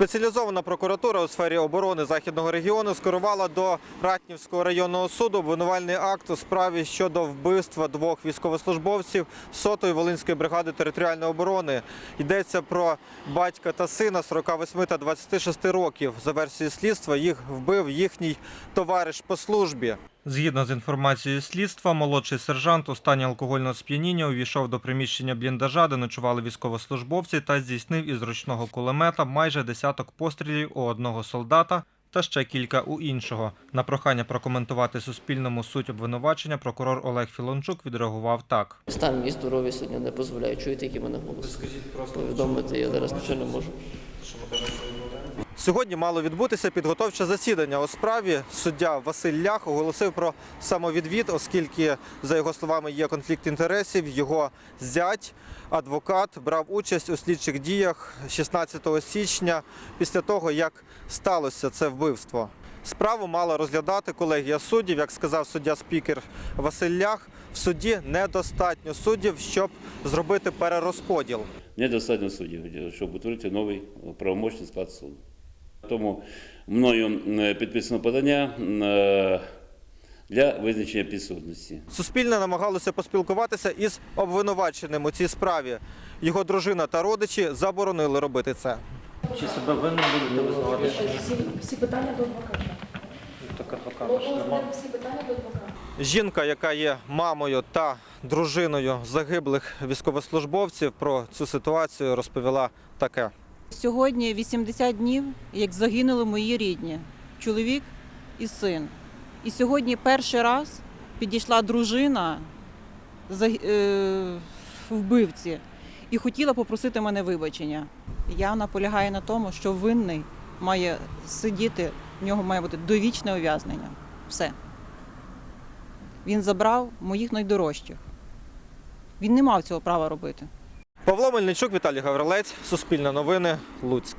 Спеціалізована прокуратура у сфері оборони західного регіону скерувала до Ратнівського районного суду обвинувальний акт у справі щодо вбивства двох військовослужбовців сотої Волинської бригади територіальної оборони. Йдеться про батька та сина 48 та 26 років. За версією слідства їх вбив їхній товариш по службі. Згідно з інформацією слідства, молодший сержант у стані алкогольного сп'яніння увійшов до приміщення бліндажа, де ночували військовослужбовці, та здійснив із ручного кулемета майже десяток пострілів у одного солдата та ще кілька у іншого. На прохання прокоментувати Суспільному суть обвинувачення прокурор Олег Філончук відреагував так. Стан мій здоров'я сьогодні не дозволяє. Чуєте, який мене голос? Повідомити я зараз нічого не можу. Сьогодні мало відбутися підготовче засідання у справі. Суддя Василь Лях оголосив про самовідвід, оскільки, за його словами, є конфлікт інтересів. Його зять, адвокат, брав участь у слідчих діях 16 січня після того, як сталося це вбивство. Справу мала розглядати колегія суддів, як сказав суддя спікер Василь Лях. В суді недостатньо суддів, щоб зробити перерозподіл. Недостатньо суддів, щоб утворити новий правомочний склад суду. Тому мною е, підписано подання е, для визначення підсудності. Суспільне намагалося поспілкуватися із обвинуваченим у цій справі. Його дружина та родичі заборонили робити це. Чи себе винним будете визнавати? Всі, всі питання до адвоката. Так ж всі питання до адвоката. Жінка, яка є мамою та дружиною загиблих військовослужбовців, про цю ситуацію розповіла таке. Сьогодні 80 днів, як загинули мої рідні, чоловік і син. І сьогодні перший раз підійшла дружина е, вбивці і хотіла попросити мене вибачення. Я наполягаю на тому, що винний має сидіти, в нього має бути довічне ув'язнення. Все. Він забрав моїх найдорожчих. Він не мав цього права робити. Павло Мельничук, Віталій Гаврилець, Суспільне новини, Луцьк.